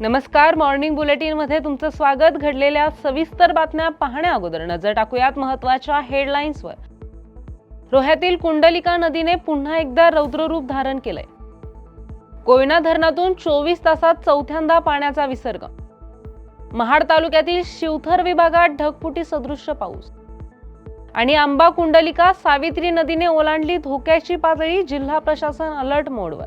नमस्कार मॉर्निंग बुलेटिनमध्ये तुमचं स्वागत. घडलेल्या सविस्तर बातम्या पाहण्या अगोदर नजर टाकूयात महत्त्वाच्या हेडलाईन्सवर. रोह्यातील कुंडलिका नदीने पुन्हा एकदा रौद्ररूप धारण केलंय. कोयना धरणातून चोवीस तासात चौथ्यांदा पाण्याचा विसर्ग. महाड तालुक्यातील शिवथर विभागात ढगफुटी सदृश्य पाऊस. आणि आंबा कुंडलिका सावित्री नदीने ओलांडली धोक्याची पातळी जिल्हा प्रशासन अलर्ट मोडवर.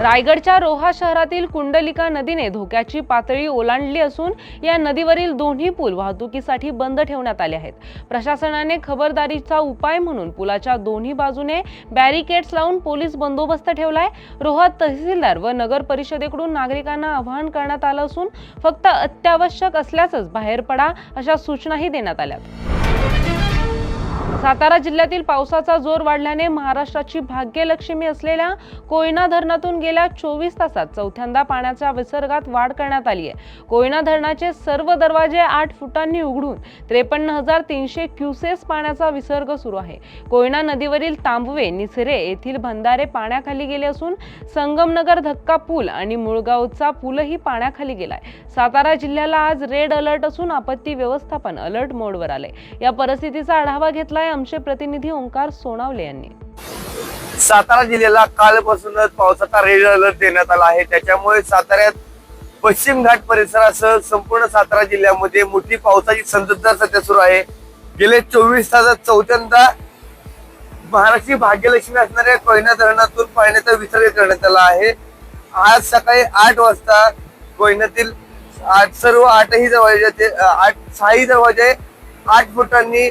रायगडच्या रोहा शहरातील कुंडलिका नदीने धोक्याची पातळी ओलांडली असून या नदीवरील दोन्ही पूल वाहतुकीसाठी बंद ठेवण्यात आले आहेत. प्रशासनाने खबरदारीचा उपाय म्हणून पुलाच्या दोन्ही बाजूने बॅरिकेड्स लावून पोलीस बंदोबस्त ठेवलाय. रोहा तहसीलदार व नगर परिषदेकडून नागरिकांना आवाहन करण्यात आलं असून फक्त अत्यावश्यक असल्यासच बाहेर पडा अशा सूचनाही देण्यात आल्यात. सातारा जिल्ह्यातील पावसाचा जोर वाढल्याने महाराष्ट्राची भाग्यलक्ष्मी असलेल्या कोयना धरणातून गेल्या चोवीस तासात चौथ्यांदा पाण्याच्या विसर्गात वाढ करण्यात आली आहे. कोयना धरणाचे सर्व दरवाजे आठ फुटांनी उघडून त्रेपन्न हजार तीनशे क्युसेस पाण्याचा विसर्ग सुरू आहे. कोयना नदीवरील तांबवे निसरे येथील बंधारे पाण्याखाली गेले असून संगमनगर धक्का पूल आणि मुळगावचा पूलही पाण्याखाली गेलाय. सातारा जिल्ह्याला आज रेड अलर्ट असून आपत्ती व्यवस्थापन अलर्ट मोडवर आले या परिस्थितीचा आढावा घेतला आहे आमचे प्रतिनिधी ओंकार सोनावले यांनी? सातारा जिल्ह्याला कालपासूनच पावसाचा रेड अलर्ट देण्यात आला आहे. त्याच्यामुळे साताऱ्यात पश्चिम घाट परिसरासह संपूर्ण सातारा जिल्ह्यामध्ये मोठी पावसाची संततधार सध्या सुरू आहे. गेले चोवीस तासात चौथ्यांदा महाराष्ट्री भाग्यलक्ष्मी असणाऱ्या कोयना धरणातून पाण्याचा विसर्ग करण्यात आला आहे. आज सकाळी आठ वाजता कोयनातील आठ सर्व आठही दरवाजे आठ सहाही दरवाजे आठ फुटांनी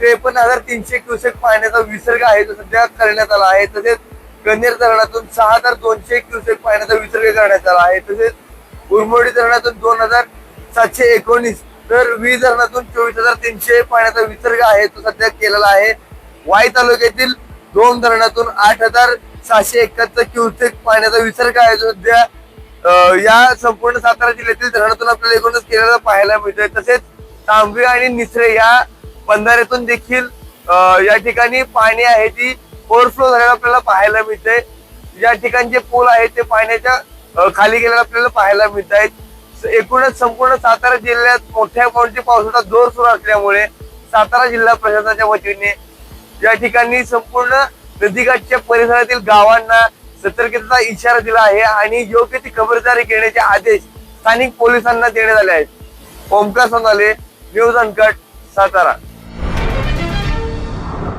त्रेपन्न हजार तीनशे क्युसेक पाण्याचा विसर्ग आहे तो सध्या करण्यात आला आहे. तसेच कन्हेर धरणातून सहा हजार दोनशे क्युसेक पाण्याचा विसर्ग करण्यात आला आहे. तसेच उरमोडी धरणातून दोन हजार सातशे एकोणीस तर वीज धरणातून चोवीस हजार तीनशे पाण्याचा विसर्ग आहे तो सध्या केलेला आहे. वाई तालुक्यातील दोन धरणातून आठ हजार सहाशे एकाहत्तर क्युसेक पाण्याचा विसर्ग आहे. जो सध्या या संपूर्ण सातारा जिल्ह्यातील धरणातून आपल्याला एकूणच केलेला पाहायला मिळतोय. तसेच तांबे आणि निसरे या बंधाऱ्यातून देखील या ठिकाणी पाणी आहे ती ओव्हरफ्लो झालेला आपल्याला पाहायला मिळते या ठिकाणचे जे पूल आहेत ते पाण्याच्या खाली गेलेला आपल्याला पाहायला मिळत आहेत एकूणच संपूर्ण सातारा जिल्ह्यात मोठ्या प्रमाणात पावसाचा जोर सुरू असल्यामुळे सातारा जिल्हा प्रशासनाच्या वतीने या ठिकाणी संपूर्ण नदीकाठच्या परिसरातील गावांना सतर्कतेचा इशारा दिला आहे आणि योग्य ती खबरदारी घेण्याचे आदेश स्थानिक पोलिसांना देण्यात आले आहेत. Omkar Sonale News Uncut Satara.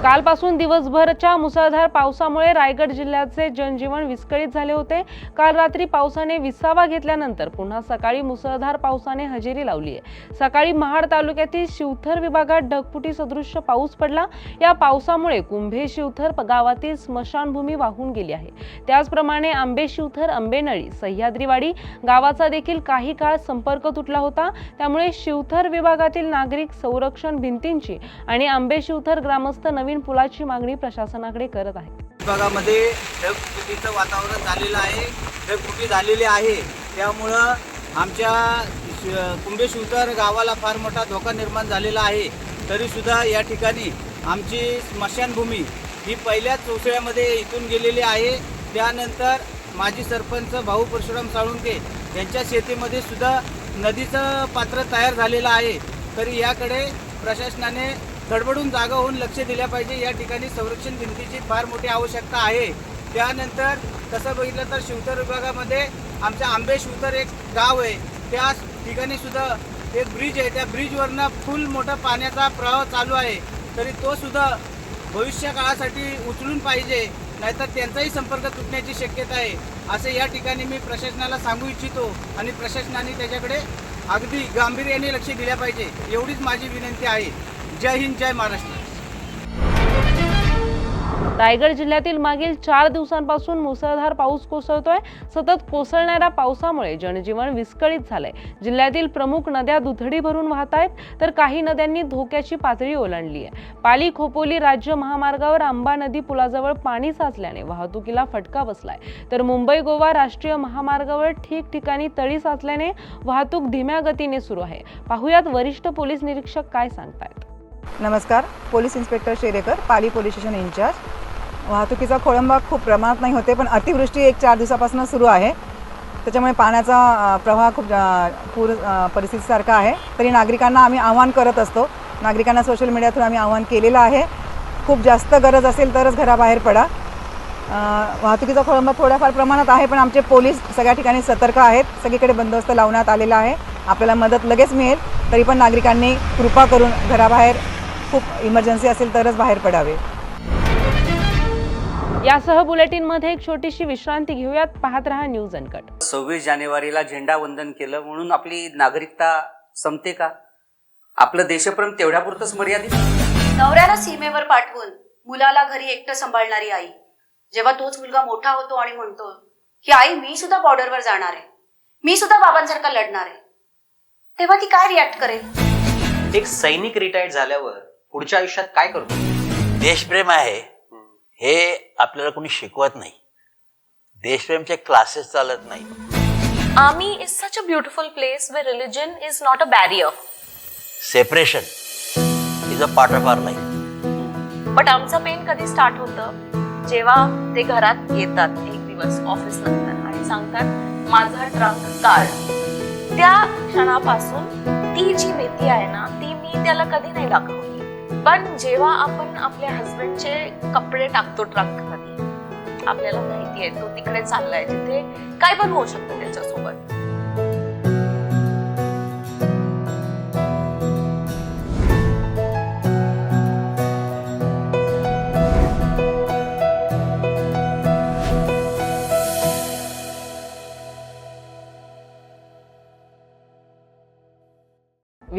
कालपासून दिवसभरच्या मुसळधार पावसामुळे रायगड जिल्ह्याचे जनजीवन विस्कळीत झाले होते. काल रात्री पावसाने विसावा घेतल्यानंतर पुन्हा सकाळी मुसळधार पावसाने हजेरी लावली आहे. सकाळी महाड तालुक्यातील शिवथर विभागात ढगफुटी सदृश्य पाऊस पडला. या पावसामुळे कुंभे शिवथर गावातील स्मशानभूमी वाहून गेली आहे. त्याचप्रमाणे आंबे शिवथर आंबेनळी सह्याद्रीवाडी गावाचा देखील काही काळ संपर्क तुटला होता. त्यामुळे शिवथर विभागातील नागरिक संरक्षण भिंतींची आणि आंबे शिवथर ग्रामस्थ नवीन पुलाची मागणी प्रशासनाकडे करत आहे. विभागामध्ये ढगफुटीचं वातावरण झालेलं आहे. ढगफुटी झालेली आहे. त्यामुळं आमच्या कुंभेश्वर गावाला फार मोठा धोका निर्माण झालेला आहे. तरीसुद्धा या ठिकाणी आमची स्मशानभूमी ही पहिल्याच चौसळ्यामध्ये इथून गेलेली आहे. त्यानंतर माजी सरपंच भाऊ परशुराम साळुंके यांच्या शेतीमध्ये सुद्धा नदीचं पात्र तयार झालेलं आहे. तरी याकडे प्रशासनाने धडपडून जागा होऊन लक्ष दिल्या पाहिजे. या ठिकाणी संरक्षण भिंतीची फार मोठी आवश्यकता आहे. त्यानंतर तसं बघितलं तर शिवतर विभागामध्ये आमच्या आंबे शिवतर एक गाव आहे. त्या ठिकाणी सुद्धा एक ब्रिज आहे. त्या ब्रिजवरनं फुल मोठा पाण्याचा प्रवाह चालू आहे. तरी तो सुद्धा भविष्य काळासाठी उचलून पाहिजे. नाहीतर त्यांचाही संपर्क तुटण्याची शक्यता आहे. असे या ठिकाणी मी प्रशासनाला सांगू इच्छितो आणि प्रशासनाने त्याच्याकडे अगदी गांभीर्याने लक्ष दिल्या पाहिजे एवढीच माझी विनंती आहे. जय हिंद जय महाराष्ट्र. रायगड जिल्ह्यातील मागील चार दिवसांपासून मुसळधार पाऊस कोसळतोय. सतत कोसळणाऱ्या पावसामुळे जनजीवन विस्कळीत झालंय. जिल्ह्यातील प्रमुख नद्या दुथडी भरून वाहत आहेत तर काही नद्यांनी धोक्याची पातळी ओलांडली आहे. पाली खोपोली राज्य महामार्गावर आंबा नदी पुलाजवळ पाणी साचल्याने वाहतुकीला फटका बसलाय. तर मुंबई गोवा राष्ट्रीय महामार्गावर ठिकठिकाणी तळी साचल्याने वाहतूक धीम्या गतीने सुरू आहे. पाहुयात वरिष्ठ पोलीस निरीक्षक काय सांगतायत. नमस्कार police inspector Sherekar Pali police station in charge. वाहतुकीचा खोळंबा खूप प्रमाणात नाही होते पण अतिवृष्टी एक चार दिवसापासून सुरू आहे. त्याच्यामुळे पाण्याचा प्रवाह खूप पूर परिस्थितीसारखा आहे. तरी नागरिकांना आम्ही आवाहन करत असतो. नागरिकांना सोशल मीडियातून आम्ही आवाहन केलेलं आहे. खूप जास्त गरज असेल तरच घराबाहेर पडा. वाहतुकीचा खोळंबा थोड्याफार प्रमाणात आहे पण आमचे पोलीस सगळ्या ठिकाणी सतर्क आहेत. सगळीकडे बंदोबस्त लावण्यात आलेला आहे. आपल्याला मदत लगेच मिळेल. तरी पण नागरिकांनी कृपा करून घराबाहेर खूप इमर्जन्सी असेल तरच बाहेर पडावे. यासह बुलेटिनमध्ये एक छोटीशी विश्रांती घेऊयात. पाहत रहा न्यूज अनकट. सव्वीस जानेवारीला झेंडा वंदन केलं म्हणून आपली नागरिकता संपते का? आपलं देशप्रेम तेवढ्यापुरतंच मर्यादित? नवऱ्याला सीमेवर पाठवून मुलाला घरी एकटं सांभाळणारी आई. जेव्हा तोच मुलगा मोठा होतो आणि म्हणतो की आई मी सुद्धा बॉर्डरवर जाणार आहे. मी सुद्धा बाबांसारखा लढणार आहे. तेव्हा ती काय रिॲक्ट करेल? एक सैनिक रिटायर्ड झाल्यावर पुढच्या आयुष्यात काय करतो देशप्रेम आहे. हे आपल्याला कोणी शिकवत नाही. देशप्रेमचे क्लासेस चालत नाही. Army is such a beautiful place where religion is not a barrier. Separation is a part of our life but आमचं पेन कधी स्टार्ट होतं? जेव्हा ते घरात येतात एक दिवस ऑफिस नंतर. आणि सांगतात माझा ट्रंक काढ त्या क्षणापासून ती जी भीती आहे ना ती मी त्याला कधी नाही दाखवली. पण जेव्हा आपण आपल्या हस्बंडचे कपडे टाकतो ट्रंकमध्ये आपल्याला माहिती आहे तो तिकडे चाललाय जिथे काय पण होऊ शकतं त्याच्यासोबत.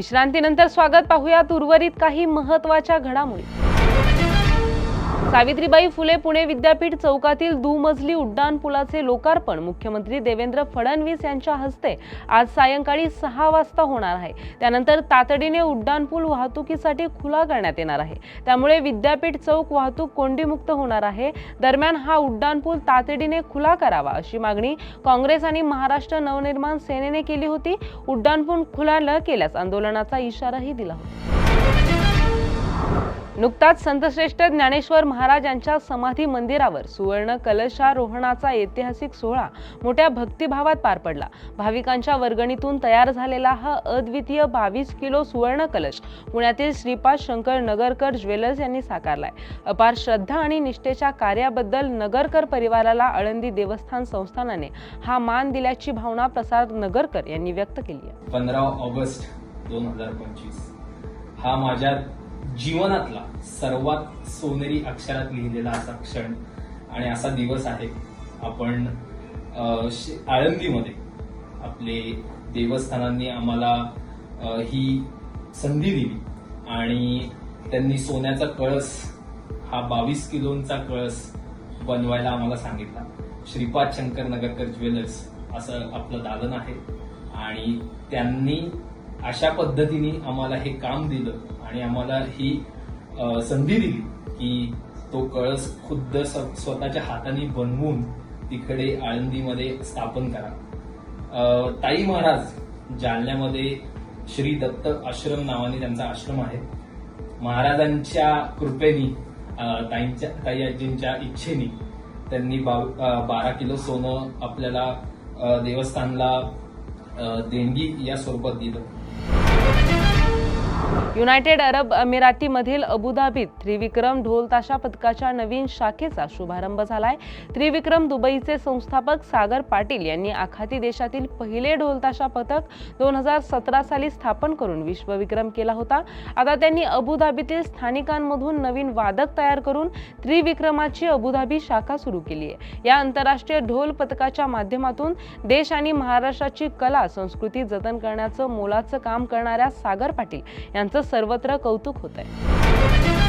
विश्रांतीनंतर स्वागत पाहूयात उर्वरित काही महत्त्वाच्या घडामोडी. सावित्रीबाई फुले पुणे विद्यापीठ चौकातील दुमजली उड्डाण पुलाचे लोकार्पण. मुख्यमंत्री देवेंद्र फडणवीस यांच्या हस्ते आज सायंकाळी सहा वाजता होणार आहे. त्यानंतर तातडीने उड्डाणपूल वाहतुकीसाठी खुला करण्यात येणार आहे. त्यामुळे विद्यापीठ चौक वाहतूक कोंडीमुक्त होणार आहे. दरम्यान हा उड्डाणपूल तातडीने खुला करावा अशी मागणी काँग्रेस आणि महाराष्ट्र नवनिर्माण सेनेने केली होती. उड्डाणपूल खुला न केल्यास आंदोलनाचा इशाराही दिला होता. नुकताच संतश्रेष्ठ ज्ञानेश्वर महाराज यांच्या समाधी मंदिरावर सुवर्ण कलशारोहणाचा ऐतिहासिक सोहळा मोठ्या भक्तिभावात पार पडला. भाविकांच्या वर्गणीतून तयार झालेला हा अद्वितीय बावीस किलो सुवर्ण कलश पुण्यातील श्रीपाद शंकर नगरकर ज्वेलर्स यांनी साकारलाय. अपार श्रद्धा आणि निष्ठेच्या कार्याबद्दल नगरकर परिवाराला आळंदी देवस्थान संस्थानाने हा मान दिल्याची भावना प्रसाद नगरकर यांनी व्यक्त केली आहे. पंधरा ऑगस्ट दोन हजार पंचवीस. हा माझ्या जीवनातला सर्वात सोनेरी अक्षरात लिहिलेला असा क्षण आणि असा दिवस आहे. आपण आळंदीमध्ये आपले देवस्थानांनी आम्हाला ही संधी दिली आणि त्यांनी सोन्याचा कळस हा बावीस किलोचा कळस बनवायला आम्हाला सांगितला. श्रीपाद शंकर नगरकर ज्वेलर्स असं आपलं दालन आहे आणि त्यांनी अशा पद्धतीने आम्हाला हे काम दिलं. आणि आम्हाला ही संधी दिली की तो कळस खुद्द स- स्वतःच्या हाताने बनवून तिकडे आळंदीमध्ये स्थापन करा. ताई महाराज जालन्यामध्ये श्री दत्त आश्रम नावाने त्यांचा आश्रम आहे. महाराजांच्या कृपेनी ताईंच्या ताई आजींच्या इच्छेने त्यांनी बाव- बारा किलो सोनं आपल्याला देवस्थानला देणगी या स्वरूपात दिलं. युनायटेड अरब अमिरातीमधील अबुधाबीत त्रिविक्रम ढोल ताशा पथकाच्या नवीन शाखेचा शुभारंभ झालाय. त्रिविक्रम दुबईचे संस्थापक सागर पाटील यांनी आखाती देशातील पहिले ढोलताशा पथक दोन हजार सतरा साली स्थापन करून विश्वविक्रम केला होता. आता त्यांनी अबुधाबीतील स्थानिकांमधून नवीन वादक तयार करून त्रिविक्रमाची अबुधाबी शाखा सुरू केली आहे. या आंतरराष्ट्रीय ढोल पथकाच्या माध्यमातून देश आणि महाराष्ट्राची कला संस्कृती जतन करण्याचं मोलाचं काम करणाऱ्या सागर पाटील यांचं सर्वत्र कौतुक होत आहे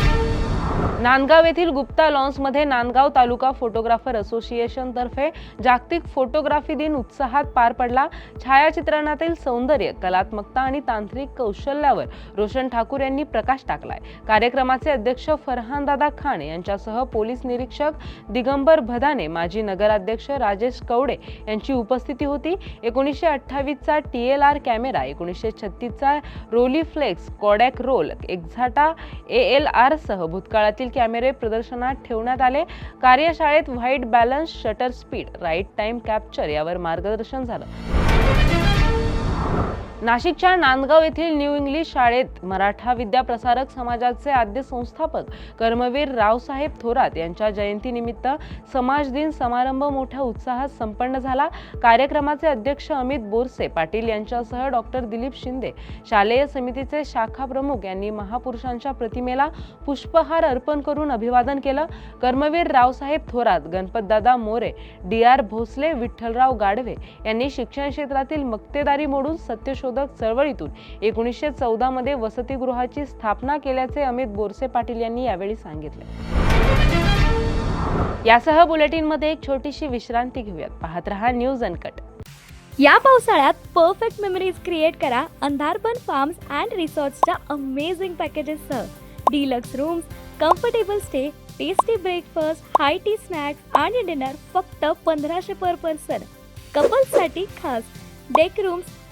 नांदगाव येथील गुप्ता लॉन्समध्ये नांदगाव तालुका फोटोग्राफर असोसिएशनतर्फे जागतिक फोटोग्राफी दिन उत्साहात पार पडला. छायाचित्रणातील सौंदर्य कलात्मकता आणि तांत्रिक कौशल्यावर रोशन ठाकूर यांनी प्रकाश टाकलाय. कार्यक्रमाचे अध्यक्ष फरहान दादा खान यांच्यासह पोलीस निरीक्षक दिगंबर भदाने माजी नगराध्यक्ष राजेश कवडे यांची उपस्थिती होती. एकोणीसशे अठ्ठावीसचा टी एल आर कॅमेरा एकोणीसशे छत्तीसचा Rolleiflex Kodak roll Exakta A L R सह भूतकाळातील कॅमेरे प्रदर्शनात ठेवण्यात आले. कार्यशाळेत white balance shutter speed right time capture यावर मार्गदर्शन झालं. नाशिकच्या नांदगाव येथील न्यू इंग्लिश शाळेत मराठा विद्याप्रसारक समाजाचे आद्य संस्थापक कर्मवीर रावसाहेब थोरात यांच्या जयंतीनिमित्त समाज दिन समारंभ मोठ्या उत्साहात संपन्न झाला. कार्यक्रमाचे अध्यक्ष अमित बोरसे पाटील यांच्यासह डॉक्टर दिलीप शिंदे शालेय समितीचे शाखा प्रमुख यांनी महापुरुषांच्या प्रतिमेला पुष्पहार अर्पण करून अभिवादन केलं. कर्मवीर रावसाहेब थोरात गणपतदादा मोरे डी आर भोसले विठ्ठलराव गाडवे यांनी शिक्षण क्षेत्रातील मक्तेदारी मोडून सत्यशोध सत्यशोधक चळवळीतून एकोणीसशे चौदा मध्ये वसतिगृहाची स्थापना केल्याचे अमित बोरसे पाटील यांनी यावेळी सांगितले. यासह बुलेटिनमध्ये एक छोटीशी विश्रांती घेऊयात. पाहत रहा न्यूज अनकट. या पावसाळ्यात परफेक्ट मेमरीज क्रिएट करा अंधारबन फार्म्स अँड रिसॉर्ट्सच्या amazing पॅकेजेससह deluxe rooms comfortable stay tasty breakfast high tea snacks आणि डिनर फक्त पंधराशे पर पर्सन कपल्ससाठी खास. डेक रूम्स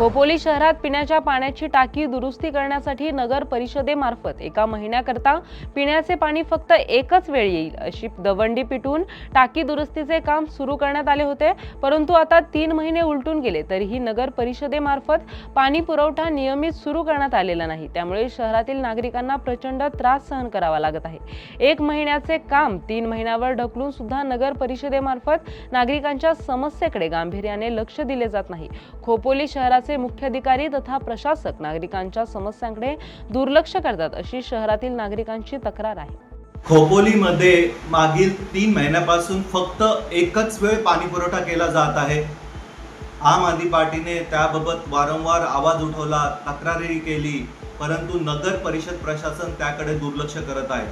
खोपोली शहरात पिण्याच्या पाण्याची टाकी दुरुस्ती करण्यासाठी नगर परिषदेमार्फत एका महिन्याकरता पिण्याचे पाणी फक्त एकच वेळ येईल अशी दवंडी पिटून टाकी दुरुस्तीचे काम सुरू करण्यात आले होते. परंतु आता तीन महिने उलटून गेले तरीही नगर परिषदेमार्फत पाणी पुरवठा नियमित सुरू करण्यात आलेला नाही. त्यामुळे शहरातील नागरिकांना प्रचंड त्रास सहन करावा लागत आहे. एक महिन्याचे काम तीन महिन्यावर ढकलून सुद्धा नगर परिषदेमार्फत नागरिकांच्या समस्येकडे गांभीर्याने लक्ष दिले जात नाही. खोपोली शहराचे मुख्याधिकारी तथा प्रशासक नागरिकांच्या समस्यांकडे दुर्लक्ष करतात अशी शहरातील नागरिकांची तक्रार आहे. खोपोलीमध्ये मागील तीन महिन्यापासून फक्त एकच वेळ पाणीपुरवठा केला जात आहे. आम आदमी पार्टीने त्याबाबत वारंवार आवाज उठवला तक्रारही केली परंतु नगर परिषद प्रशासन त्याकडे दुर्लक्ष करत आहे.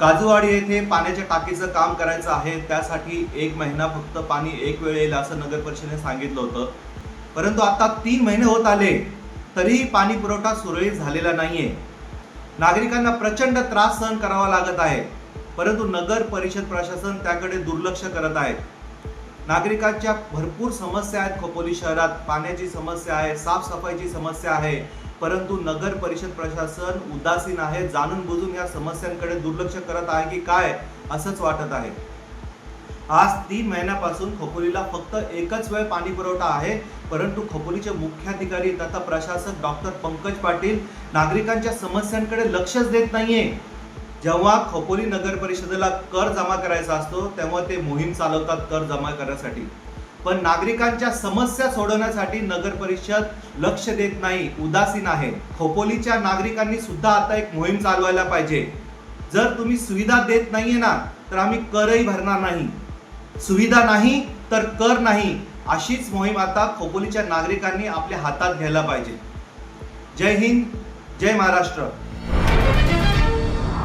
काजूवाडी येथे पाण्याच्या टाकीचं काम करायचं आहे त्यासाठी एक महिना फक्त पाणी एक वेळ येईल असं नगर परिषदेने सांगितलं होतं. परंतु आता तीन महिने होत आले तरीही पाणी पुरवठा सुरळीत झालेला नाहीये. नागरिकांना प्रचंड त्रास सहन करावा लागत आहे परंतु नगर परिषद प्रशासन त्याकडे दुर्लक्ष करत आहे. नागरिकांच्या भरपूर समस्या आहेत खोपोली शहरात. पाण्याची समस्या आहे साफसफाईची समस्या आहे परंतु नगर परिषद प्रशासन उदासीन आहे. जाणून बुजून या समस्यांकडे दुर्लक्ष करत आहे की काय असंच वाटत आहे. आज तीन महिन्यापासून खोपोलीला फक्त एकच वेळ पाणी पुरवठा आहे परंतु खोपोलीचे मुख्याधिकारी तथा प्रशासक डॉक्टर पंकज पाटील नागरिकांच्या समस्यांकडे लक्षच देत नाहीये. जेव्हा खोपोली नगर परिषदेला कर जमा करायचा असतो तेव्हा ते मोहीम चालवतात कर जमा करण्यासाठी. पण नागरिकांच्या समस्या सोडवण्यासाठी नगर परिषद लक्ष देत नाही उदासीन आहे. खोपोलीच्या नागरिकांनी सुद्धा आता एक मोहीम चालवायला पाहिजे. जर तुम्ही सुविधा देत नाहीये ना तर आम्ही करही भरणार नाही. सुविधा नाही तर कर नाही अशीच मोहीम आता खोपोलीच्या नागरिकांनी आपल्या हातात घ्यायला पाहिजे. जय हिंद जय महाराष्ट्र.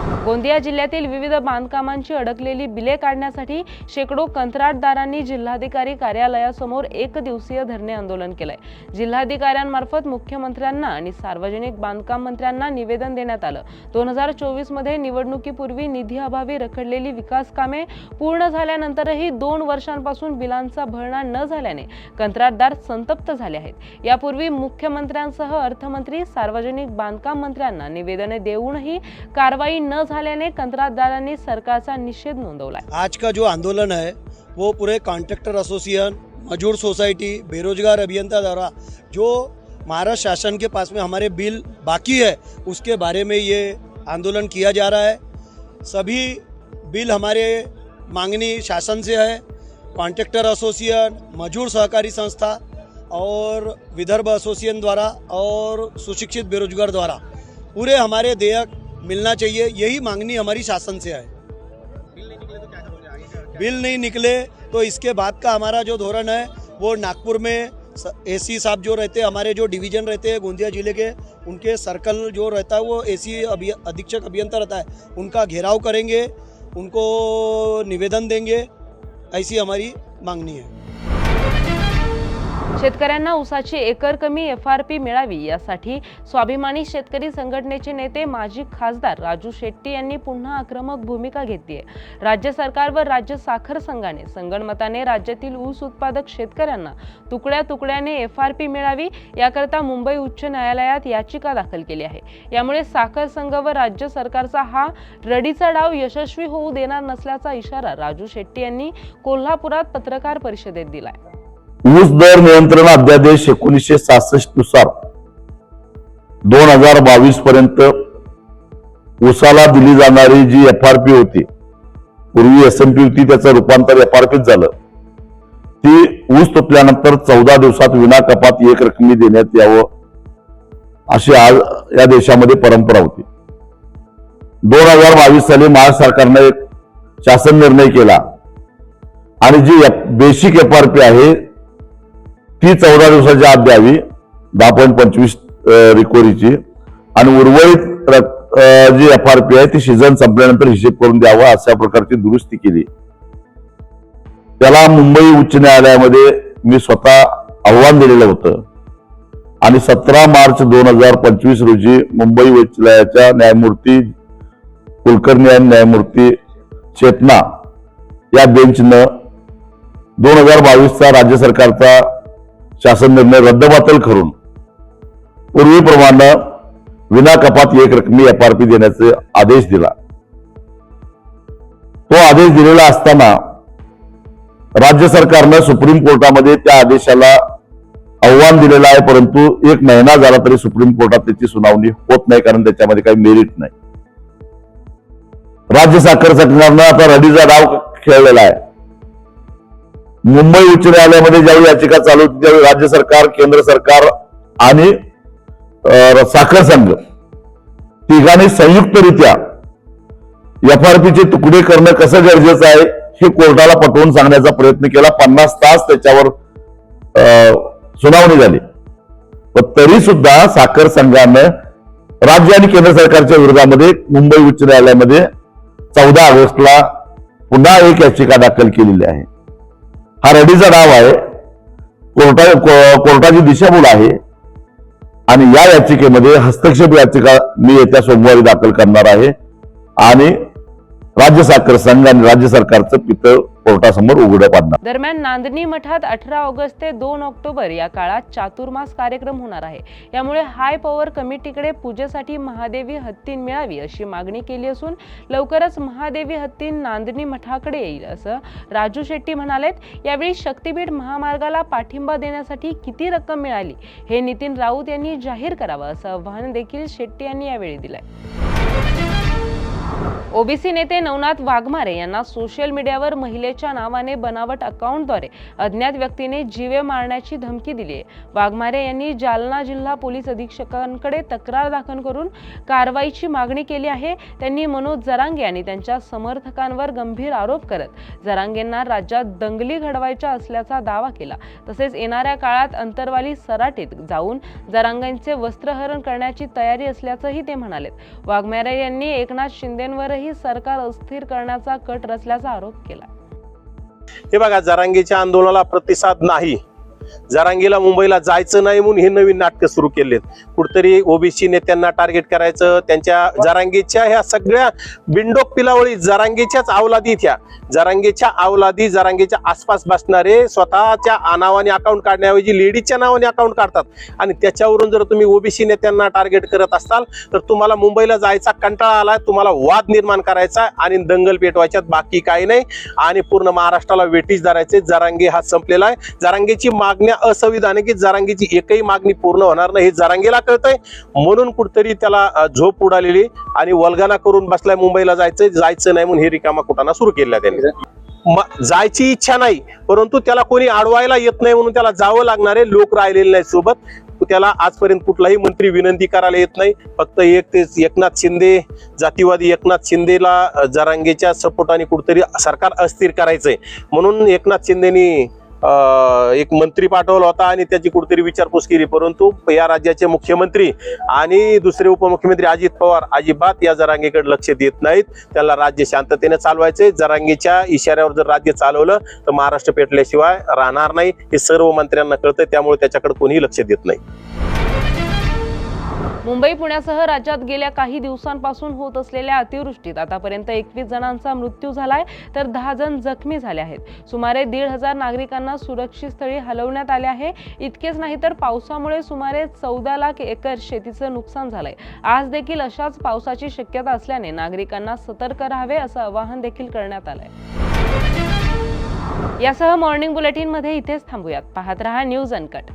गोंदिया जिल्ह्यातील विविध बांधकामांची अडकलेली बिले काढण्यासाठी शेकडो कंत्राटदारांनी जिल्हाधिकारी कार्यालयासमोर एक दिवसीय धरणे आंदोलन केलंय. जिल्हाधिकाऱ्यांमार्फत मुख्यमंत्र्यांना आणि सार्वजनिक बांधकाम मंत्र्यांना निवेदन देण्यात आलं. दोन हजार चोवीसमध्ये निवडणुकीपूर्वी निधी अभावी रखडलेली विकास कामे पूर्ण झाल्यानंतरही दोन वर्षांपासून बिलांचा भरणा न झाल्याने कंत्राटदार संतप्त झाले आहेत. यापूर्वी मुख्यमंत्र्यांसह अर्थमंत्री सार्वजनिक बांधकाम मंत्र्यांना निवेदने देऊनही कारवाई न झाल्याने कंत्राटदारांनी सरकारचा निषेध नोंदवला आज का जो आंदोलन है वो पूरे कॉन्ट्रैक्टर एसोसिएशन मजदूर सोसाइटी बेरोजगार अभियंता द्वारा जो महाराष्ट्र शासन के पास में हमारे बिल बाकी है उसके बारे में ये आंदोलन किया जा रहा है। सभी बिल हमारे मांगनी शासन से है कॉन्ट्रैक्टर एसोसिएशन मजदूर सहकारी संस्था और विदर्भ एसोसिएशन द्वारा और सुशिक्षित बेरोजगार द्वारा। पूरे हमारे देयक मिलना चाहिए, यही मांगनी हमारी शासन से है बिल नहीं निकले तो इसके बाद का हमारा जो धोरण है, वो नागपुर में एसी साहब जो रहते हैं हमारे जो डिवीज़न रहते हैं गोंदिया ज़िले के, उनके सर्कल जो रहता है, वो एसी अभि, अधीक्षक अभियंता रहता है, उनका घेराव करेंगे, उनको निवेदन देंगे, ऐसी हमारी मांगनी है। शेतकऱ्यांना ऊसाची एकर कमी एफ आर पी मिळावी यासाठी स्वाभिमानी शेतकरी संघटनेचे नेते माजी खासदार राजू शेट्टी यांनी पुन्हा आक्रमक भूमिका घेतली आहे. राज्य सरकार व राज्य साखर संघाने संगणमताने राज्यातील ऊस उत्पादक शेतकऱ्यांना तुकड्या तुकड्याने एफ आर पी मिळावी याकरता मुंबई उच्च न्यायालयात याचिका दाखल केली आहे. यामुळे साखर संघ व राज्य सरकारचा हा रडीचा डाव यशस्वी होऊ देणार नसल्याचा इशारा राजू शेट्टी यांनी कोल्हापुरात पत्रकार परिषदेत दिलाय. ऊस दर नियंत्रण अध्यादेश एकोणीसशे सहासष्टनुसार दोन हजार बावीस पर्यंत ऊसाला दिली जाणारी जी एफ आर पी होती पूर्वी एस एम पी होती त्याचं रूपांतर एफ आर पीत झालं. ती ऊस तुटल्यानंतर चौदा दिवसात विना कपात एक रकमी देण्यात यावं अशी आज या देशामध्ये परंपरा होती. दोन हजार बावीस साली महाराष्ट्र सरकारने एक शासन निर्णय केला. आणि जी बेसिक एफ आर पी आहे ती चौदा दिवसाच्या आत द्यावी दहा पॉईंट पंचवीस रिकोरीची आणि उर्वरित जी एफ आर पी आहे ती सीझन संपल्यानंतर हिशेब करून द्यावा अशा प्रकारची दुरुस्ती केली. त्याला मुंबई उच्च न्यायालयामध्ये मी स्वतः आव्हान दिलेलं होतं. आणि सतरा मार्च दोन हजार पंचवीस रोजी मुंबई उच्च न्यायालयाच्या न्यायमूर्ती कुलकर्णी आणि न्यायमूर्ती चेतना या बेंचनं दोन हजार बावीसचा राज्य सरकारचा शासन निर्णय रद्दबातल करून पूर्वीप्रमाणे विना कपात एक रकमी एफ आर पी देण्याचे आदेश दिला. तो आदेश दिलेला असताना राज्य सरकारनं सुप्रीम कोर्टामध्ये त्या आदेशाला आव्हान दिलेलं आहे परंतु एक महिना झाला तरी सुप्रीम कोर्टात त्याची सुनावणी होत नाही कारण त्याच्यामध्ये काही मेरिट नाही. राज्य साखर सरकारनं आता रडीचा डाव खेळलेला आहे. मुंबई उच्च न्यायालयामध्ये ज्यावेळी याचिका चालू होती त्यावेळी राज्य सरकार केंद्र सरकार आणि साखर संघ तिघांनी संयुक्तरित्या एफ आर चे तुकडे करणं कसं गरजेचं आहे हे कोर्टाला पटवून सांगण्याचा प्रयत्न केला. पन्नास तास त्याच्यावर अं, सुनावणी झाली. पण तरी सुद्धा साखर संघानं राज्य आणि केंद्र सरकारच्या विरोधामध्ये मुंबई उच्च न्यायालयामध्ये चौदा ऑगस्टला पुन्हा एक याचिका दाखल केलेली आहे. हा रडीचा डाव आहे. कोर्टा को- कोर्टाची दिशाभूल आहे. आणि या याचिकेमध्ये हस्तक्षेप याचिका मी येत्या सोमवारी दाखल करणार आहे. आणि राज्य साखर संघ आणि राज्य सरकारचं पितळ कोर्टासमोर उघडं पाडणार. दरम्यान नांदणी मठात अठरा ऑगस्ट ते दोन ऑक्टोबर या काळात चातुर्मास कार्यक्रम होणार आहे. यामुळे हाय पॉवर कमिटीकडे पूजेसाठी महादेवी हत्तीन मिळावी अशी मागणी केली असून लवकरच महादेवी हत्तीन नांदणी मठाकडे येईल असं राजू शेट्टी म्हणालेत. यावेळी शक्तीपीठ महामार्गाला पाठिंबा देण्यासाठी किती रक्कम मिळाली हे नितीन राऊत यांनी जाहीर करावं असं आव्हान देखील शेट्टी यांनी यावेळी दिलंय. ओबीसी नेते नवनाथ वाघमारे यांना सोशल मीडियावर महिलेच्या नावाने बनावट अकाउंटद्वारे अज्ञात व्यक्तीने जीवे मारण्याची धमकी दिली आहे. वाघमारे यांनी जालना जिल्हा पोलीस अधीक्षकांकडे तक्रार दाखल करून कारवाईची मागणी केली आहे. त्यांनी मनोज जरांगे आणि त्यांच्या समर्थकांवर गंभीर आरोप करत जरांगेंना राज्यात दंगली घडवायच्या असल्याचा दावा केला. तसेच येणाऱ्या काळात अंतरवाली सराटीत जाऊन जरांगेंचे वस्त्रहरण करण्याची तयारी असल्याचंही ते म्हणाले वाघमारे यांनी एकनाथ शिंदेंवरही सरकार अस्थिर करण्याचा कट रचल्याचा आरोप केला. हे बघा जरांगीच्या आंदोलनाला प्रतिसाद नाही. जरांगीला मुंबईला जायचं नाही म्हणून हे नवीन नाटकं सुरू केलेत. कुठतरी ओबीसी नेत्यांना टार्गेट करायचं त्यांच्या जरांगीच्या ह्या सगळ्या बिंडोक पिलावळी जरांगीच्याच अवलादीत ह्या जरांगीच्या अवलादी जरांगीच्या आसपास बसणारे स्वतःच्या नावाने अकाउंट काढण्याऐवजी लेडीजच्या नावाने अकाउंट काढतात. आणि त्याच्यावरून जर तुम्ही ओबीसी नेत्यांना टार्गेट करत असाल तर तुम्हाला मुंबईला जायचा कंटाळा आलाय तुम्हाला वाद निर्माण करायचा आणि दंगल पेटवायच्यात बाकी काही नाही. आणि पूर्ण महाराष्ट्राला वेटीस धरायचे जरांगी हा संपलेला आहे. जरांगीची मागण्या असंविधानिक जारांगीची एकही मागणी पूर्ण होणार नाही हे जारांगीला कळतंय. म्हणून कुठतरी त्याला झोप उडालेली आणि वल्गना करून बसलाय मुंबईला जायचंय. जायचं नाही म्हणून हे रिकामा कुटाणा सुरू केला त्यांनी. जायची इच्छा नाही परंतु त्याला कोणी अडवायला येत नाही म्हणून त्याला जावं लागणारे लोक राहिलेले नाही सोबत. त्याला आजपर्यंत कुठलाही मंत्री विनंती करायला येत नाही. फक्त एक ते एकनाथ शिंदे जातीवादी एकनाथ शिंदेला जरांगेच्या सपोर्टाने कुठतरी सरकार अस्थिर करायचंय. म्हणून एकनाथ शिंदेनी एक मंत्री पाठवला होता आणि त्याची कुठेतरी विचारपूस केली. परंतु या राज्याचे मुख्यमंत्री आणि दुसरे उपमुख्यमंत्री अजित पवार अजिबात या जरांगेकडे लक्ष देत नाहीत. त्याला राज्य शांततेने चालवायचे जरांगेच्या इशाऱ्यावर जर राज्य चालवलं तर महाराष्ट्र पेटल्याशिवाय राहणार नाही. हे सर्व मंत्र्यांना कळतं त्यामुळे त्याच्याकडे कोणीही लक्ष देत नाही. मुंबई पुण्यासह राज्यात गेल्या काही दिवसांपासून होत असलेल्या अतिवृष्टीत आतापर्यंत एकवीस जणांचा मृत्यू झालाय तर दहा जण जखमी झाले आहेत. सुमारे दीड हजार नागरिकांना सुरक्षित स्थळी हलवण्यात आले आहे. इतकेच नाही तर पावसामुळे सुमारे चौदा लाख एकर शेतीचं नुकसान झालंय. आज देखील अशाच पावसाची शक्यता असल्याने नागरिकांना सतर्क राहावे असं आवाहन देखील करण्यात आलंय. यासह मॉर्निंग बुलेटिनमध्ये इथेच थांबूयात. पाहत रहा न्यूज अनकट.